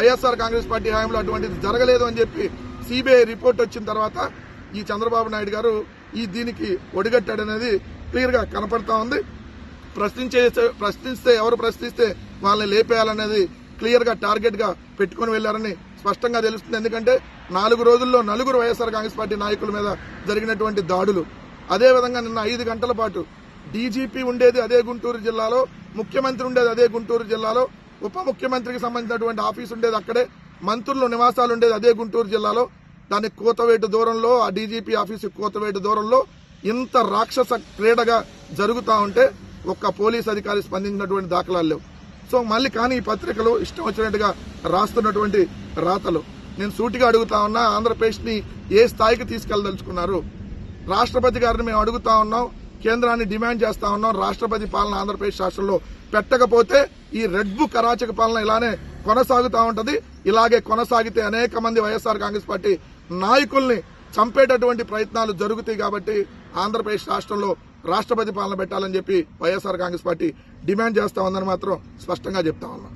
YSR Congress party హయాంలో అటువంటిది జరగలేదు అని చెప్పి సిబిఐ రిపోర్ట్ వచ్చిన తర్వాత ఈ చంద్రబాబు నాయుడు గారు ఈ దీనికి ఒడిగట్టాడనేది క్లియర్గా కనపడతా ఉంది. ప్రశ్నించే ప్రశ్నిస్తే ఎవరు ప్రశ్నిస్తే వాళ్ళని లేపేయాలనేది క్లియర్గా టార్గెట్గా పెట్టుకుని వెళ్ళారని స్పష్టంగా తెలుస్తుంది. ఎందుకంటే నాలుగు రోజుల్లో నలుగురు వైఎస్ఆర్ కాంగ్రెస్ పార్టీ నాయకుల మీద జరిగినటువంటి దాడులు. అదేవిధంగా నిన్న ఐదు గంటల పాటు డీజీపీ ఉండేది అదే గుంటూరు జిల్లాలో ముఖ్యమంత్రి ఉండేది అదే గుంటూరు జిల్లాలో ఉప ముఖ్యమంత్రికి సంబంధించినటువంటి ఆఫీస్ ఉండేది అక్కడే. మంత్రులు నివాసాలు ఉండేది అదే గుంటూరు జిల్లాలో. దానికి కోతవేటు దూరంలో ఆ డీజీపీ ఆఫీసు కోతవేటు దూరంలో ఇంత రాక్షస క్రీడగా జరుగుతూ ఉంటే ఒక్క పోలీస్ అధికారి స్పందించినటువంటి దాఖలాలు లేవు. సో మళ్ళీ కానీ ఈ పత్రికలు ఇష్టం వచ్చినట్టుగా రాస్తున్నటువంటి రాతలు. నేను సూటిగా అడుగుతా ఉన్నా ఆంధ్రప్రదేశ్ని ఏ స్థాయికి తీసుకెళ్ళదలుచుకున్నారు? రాష్ట్రపతి గారిని మేము అడుగుతా ఉన్నాం కేంద్రాన్ని డిమాండ్ చేస్తా ఉన్నాం. రాష్ట్రపతి పాలన ఆంధ్రప్రదేశ్ రాష్ట్రంలో పెట్టకపోతే ఈ రెడ్ బుక్ అరాచక పాలన ఇలానే కొనసాగుతా ఉంటది. ఇలాగే కొనసాగితే అనేక మంది వైఎస్ఆర్ కాంగ్రెస్ పార్టీ నాయకుల్ని చంపేటటువంటి ప్రయత్నాలు జరుగుతాయి కాబట్టి ఆంధ్రప్రదేశ్ రాష్ట్రంలో రాష్ట్రపతి పాలన పెట్టాలని చెప్పి వైఎస్ఆర్ కాంగ్రెస్ పార్టీ డిమాండ్ చేస్తా ఉందని మాత్రం స్పష్టంగా చెప్తా ఉన్నాం.